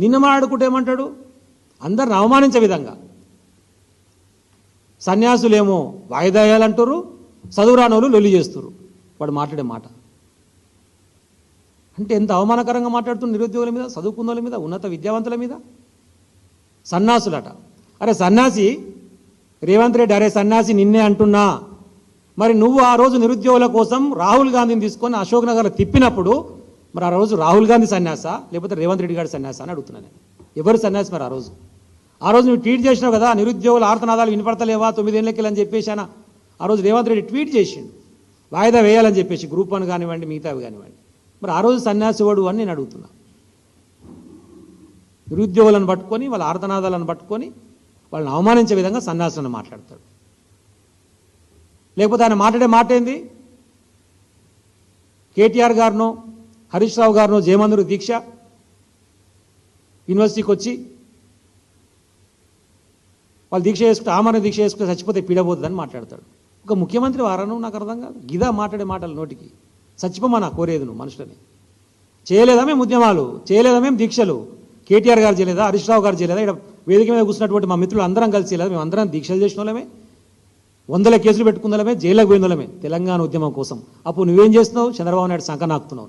నిన్న మాట్లాడుకుంటే ఏమంటాడు? అందరిని అవమానించే విధంగా. సన్యాసులేమో వాయిదా వేయాలంటారు చదువురానోళ్ళు లొల్లి చేస్తారు. వాడు మాట్లాడే మాట. అంటే ఎంత అవమానకరంగా మాట్లాడుతున్న నిరుద్యోగుల మీద చదువుకున్న వాళ్ళ మీద ఉన్నత విద్యావంతుల మీద? సన్యాసులట. అరే సన్యాసి రేవంత్ రెడ్డి అరే సన్యాసి నిన్నే అంటున్నా. మరి నువ్వు ఆ రోజు నిరుద్యోగుల కోసం రాహుల్ గాంధీని తీసుకొని అశోక్ నగర్లో తిప్పినప్పుడు మరి ఆ రోజు రాహుల్ గాంధీ సన్యాస? లేకపోతే రేవంత్ రెడ్డి గారి సన్యాస అని అడుగుతున్నాను నేను. ఎవరు సన్యాసి మరి ఆ రోజు? ఆ రోజు నువ్వు ట్వీట్ చేసినావు కదా నిరుద్యోగుల ఆర్తనాదాలు వినపడతలేవా? తొమ్మిదేళ్ళకి అని చెప్పేశానా? ఆ రోజు రేవంత్ రెడ్డి ట్వీట్ చేసిండు. వాయిదా వేయాలని చెప్పేసి గ్రూప్ వన్ కానివ్వండి మిగతావి కానివ్వండి. మరి ఆ రోజు సన్యాసివాడు అని నేను అడుగుతున్నా. నిరుద్యోగులను పట్టుకొని వాళ్ళ ఆర్తనాదాలను పట్టుకొని వాళ్ళని అవమానించే విధంగా సన్యాసులను మాట్లాడతాడు. లేకపోతే ఆయన మాట్లాడే మాట ఏంది? కేటీఆర్ గారినో హరీష్ రావు గారు జయమందరు దీక్ష యూనివర్సిటీకి వచ్చి వాళ్ళు దీక్ష చేసుకుంటే ఆమరణ దీక్ష చేసుకుంటే చచ్చిపోతే పీడబోతుందని మాట్లాడతాడు. ఒక ముఖ్యమంత్రి వారను నాకు అర్థం కాదు. గిదా మాట్లాడే మాటలు నోటికి. చచ్చిపోమా కోరేది నువ్వు మనుషులని. చేయలేదా మేము ఉద్యమాలు? చేయలేదా మేము దీక్షలు? కేటీఆర్ గారు చేయలేదా? హరీష్ రావు గారు చేయలేదా? ఇక్కడ వేదిక మీద కూర్చున్నటువంటి మా మిత్రులు అందరం కలిసి చేయలేదా? మేము అందరం దీక్షలు చేసిన వాళ్ళమే. వందల కేసులు పెట్టుకుందలమే జైలకు పోయిందలమే తెలంగాణ ఉద్యమం కోసం. అప్పుడు నువ్వేం చేస్తున్నావు? చంద్రబాబు నాయుడు సంకనాకుతున్నావు